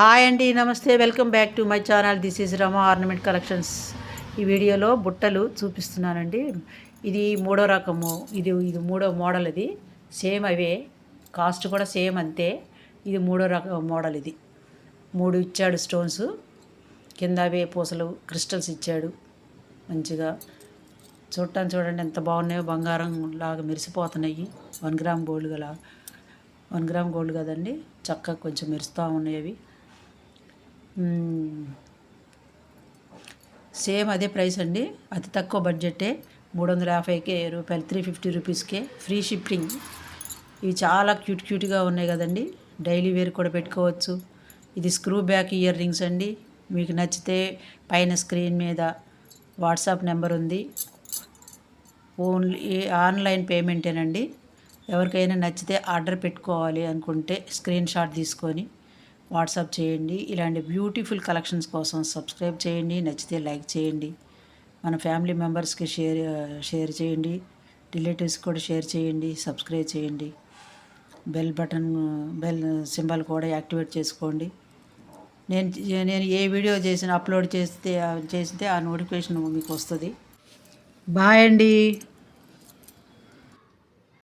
Hi అండి నమస్తే welcome back to my channel. This is Rama ornament collections. ఈ వీడియోలో బుట్టలు చూపిస్తున్నానండి. ఇది మూడో రకము. ఇది ఇది మూడో మోడల్ ఇది. సేమ్ అవే. కాస్ట్ కూడా సేమ్ అంతే. ఇది మూడో రకం మోడల్ ఇది. మూడు ఇచ్చాడు స్టోన్స్. కింద అవే పూసలు క్రిస్టల్స్ ఇచ్చాడు. మంచిగా. చూడటానికి చూడండి ఎంత బాగున్నాయో. బంగారం లాగా మెరిసిపోతున్నాయి. వన్ గ్రామ్ గోల్డ్ గల వన్ గ్రామ్ గోల్డ్ కదండి. చక్కగా కొంచెం మెరుస్తూ ఉన్నాయి అవి. సేమ్ అదే ప్రైస్ అండి. అతి తక్కువ బడ్జెటే. మూడు వందల యాభైకే రూపాయలు త్రీ ఫిఫ్టీ రూపీస్కే. Free shipping. ఇవి చాలా క్యూట్ క్యూట్గా ఉన్నాయి కదండి. డైలీ వేర్ కూడా పెట్టుకోవచ్చు. ఇది స్క్రూ బ్యాక్ ఇయర్ రింగ్స్ అండి. మీకు నచ్చితే పైన స్క్రీన్ మీద వాట్సాప్ నెంబర్ ఉంది. ఓన్లీ ఆన్లైన్ పేమెంటేనండి. ఎవరికైనా నచ్చితే ఆర్డర్ పెట్టుకోవాలి అనుకుంటే స్క్రీన్ షాట్ తీసుకొని. వాట్సాప్ చేయండి. ఇలాంటి బ్యూటిఫుల్ కలెక్షన్స్ కోసం సబ్స్క్రైబ్ చేయండి. నచ్చితే లైక్ చేయండి. మన ఫ్యామిలీ మెంబర్స్కి షేర్ షేర్ చేయండి. రిలేటివ్స్ కూడా షేర్ చేయండి. సబ్స్క్రైబ్ చేయండి. బెల్ బటన్ బెల్ సింబల్ కూడా యాక్టివేట్ చేసుకోండి. నేను నేను ఏ వీడియో చేసిన అప్లోడ్ చేస్తే చేస్తే ఆ నోటిఫికేషన్ మీకు వస్తుంది. బాయ్ అండి.